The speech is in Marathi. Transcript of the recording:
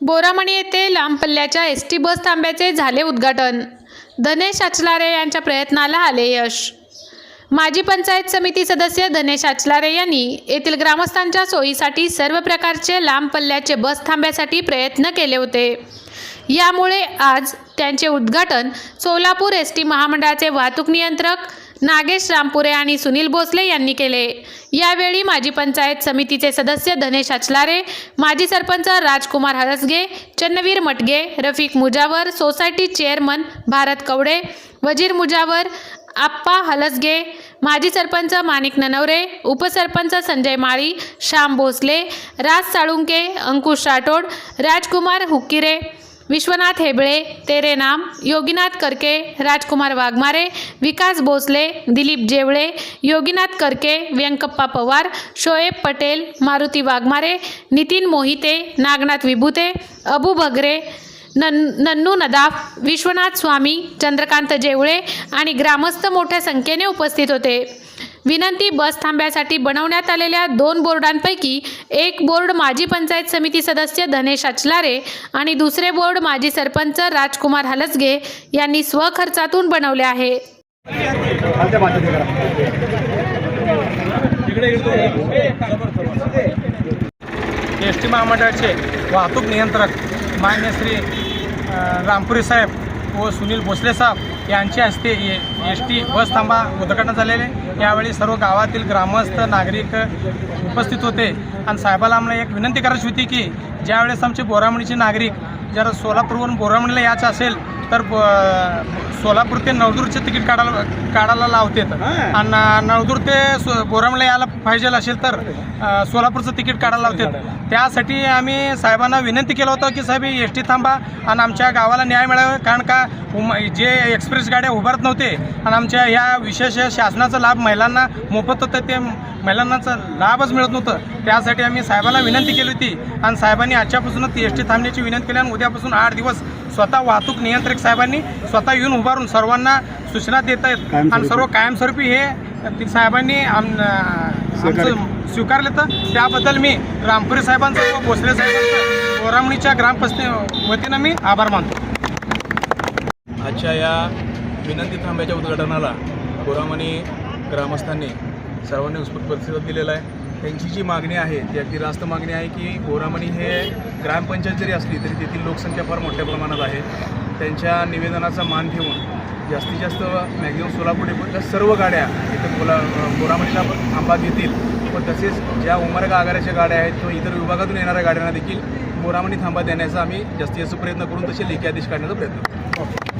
बोरामणी येथे लांब पल्ल्याच्या एस टी बस थांब्याचे झाले उद्घाटन. धनेश आचलारे यांच्या प्रयत्नाला आले यश. माजी पंचायत समिती सदस्य धनेश आचलारे यांनी येथील ग्रामस्थांच्या सोयीसाठी सर्व प्रकारचे लांब पल्ल्याचे बस थांब्यासाठी प्रयत्न केले होते. यामुळे आज त्यांचे उद्घाटन सोलापूर एस टी महामंडळाचे वाहतूक नियंत्रक नागेश रामपुरे आणि सुनील भोसले यांनी केले. यावेळी माजी पंचायत समितीचे सदस्य धनेश अचलारे माजी सरपंच राजकुमार हलसगे चन्नवीर मटगे रफिक मुजावर सोसायटी चेअरमन भारत कवडे वजीर मुजावर आप्पा हलसगे माजी सरपंच माणिक ननवरे उपसरपंच संजय माळी श्याम भोसले राज साळुंके अंकुश राठोड राजकुमार हुक्किरे विश्वनाथ हेबळे तेरे नाम योगीनाथ करके राजकुमार वाघमारे विकास भोसले दिलीप जेवळे योगीनाथ करके व्यंकप्पा पवार शोएब पटेल मारुती वाघमारे नितीन मोहिते नागनाथ विभूते अबू भगरे नं नन्नू नदाफ विश्वनाथ स्वामी चंद्रकांत जेवळे आणि ग्रामस्थ मोठ्या संख्येने उपस्थित होते. विनंती बस थांब्यासाठी बनवण्यात आलेल्या दोन बोर्डांपैकी एक बोर्ड माजी पंचायत समिती सदस्य धनेश अचलारे आणि दुसरे बोर्ड माजी सरपंच राजकुमार हलसगे यांनी स्वखर्चातून बनवले आहे. एस टी महामंडळाचे वाहतूक नियंत्रक मान्य श्री रामपुरी साहेब व सुनील भोसले साहेब यांच्या हस्ते एस टी बस थांबा उद्घाटन झालेले. यावेळी सर्व गावातील ग्रामस्थ नागरिक उपस्थित होते. आणि साहेबाला आम्हाला एक विनंती करायची होती की ज्यावेळेस आमचे बोरामणीचे नागरिक जर सोलापूरवरून बोरामणीला यायचं असेल तर सोलापूर ते नळदूरचे तिकीट काढायला काढायला लावतात आणि नळदूर ते बोरामणीला यायला पाहिजे असेल तर सोलापूरचं तिकीट काढायला लावतात त्यासाठी आम्ही साहेबांना विनंती केलं होतं की साहेब एस टी थांबा आणि आमच्या गावाला न्याय मिळावा. कारण का उम जे एक्सप्रेस गाड्या उभारत नव्हते आणि आमच्या ह्या विशेष शासनाचा लाभ महिलांना मोफत होतं ते महिलांनाचा लाभच मिळत नव्हतं. त्यासाठी आम्ही साहेबांना विनंती केली होती आणि साहेबांनी आजच्यापासूनच एस टी थांबण्याची विनंती केली आणि उद्यापासून आठ दिवस स्वतः वाहतूक नियंत्रक साहेबांनी स्वतः येऊन उभारून सर्वांना सूचना देत आहेत. आणि सर्व कायमस्वरूपी हे ती साहेबांनी आम स्वीकारले. तर त्याबद्दल मी रामपुरी साहेबांचं व भोसले साहेबांचं बोरामणीच्या ग्रामपंचायती वतीनं मी आभार मानतो. आजच्या या विनंती थांब्याच्या उद्घाटनाला गोरामणी ग्रामस्थांनी सर्वांनी उत्स्फूर्त प्रतिसाद दिलेला आहे. त्यांची जी मागणी आहे ती अगदी जास्त मागणी आहे की गोरामणी हे ग्रामपंचायत जरी असली तरी तेथील लोकसंख्या फार मोठ्या प्रमाणात आहे. त्यांच्या निवेदनाचा मान ठेवून जास्तीत जास्त मॅक्झिमम सोलापूर डेपोच्या सर्व गाड्या इथे बोला गोरामणीला थांबा देतील. व तसेच ज्या उमरगा आगाराच्या गाड्या आहेत किंवा इतर विभागातून येणाऱ्या गाड्यांना देखील गोरामणी थांबा देण्याचा आम्ही जास्तीत जास्त प्रयत्न करून तसे लेखी आदेश काढण्याचा प्रयत्न करतो.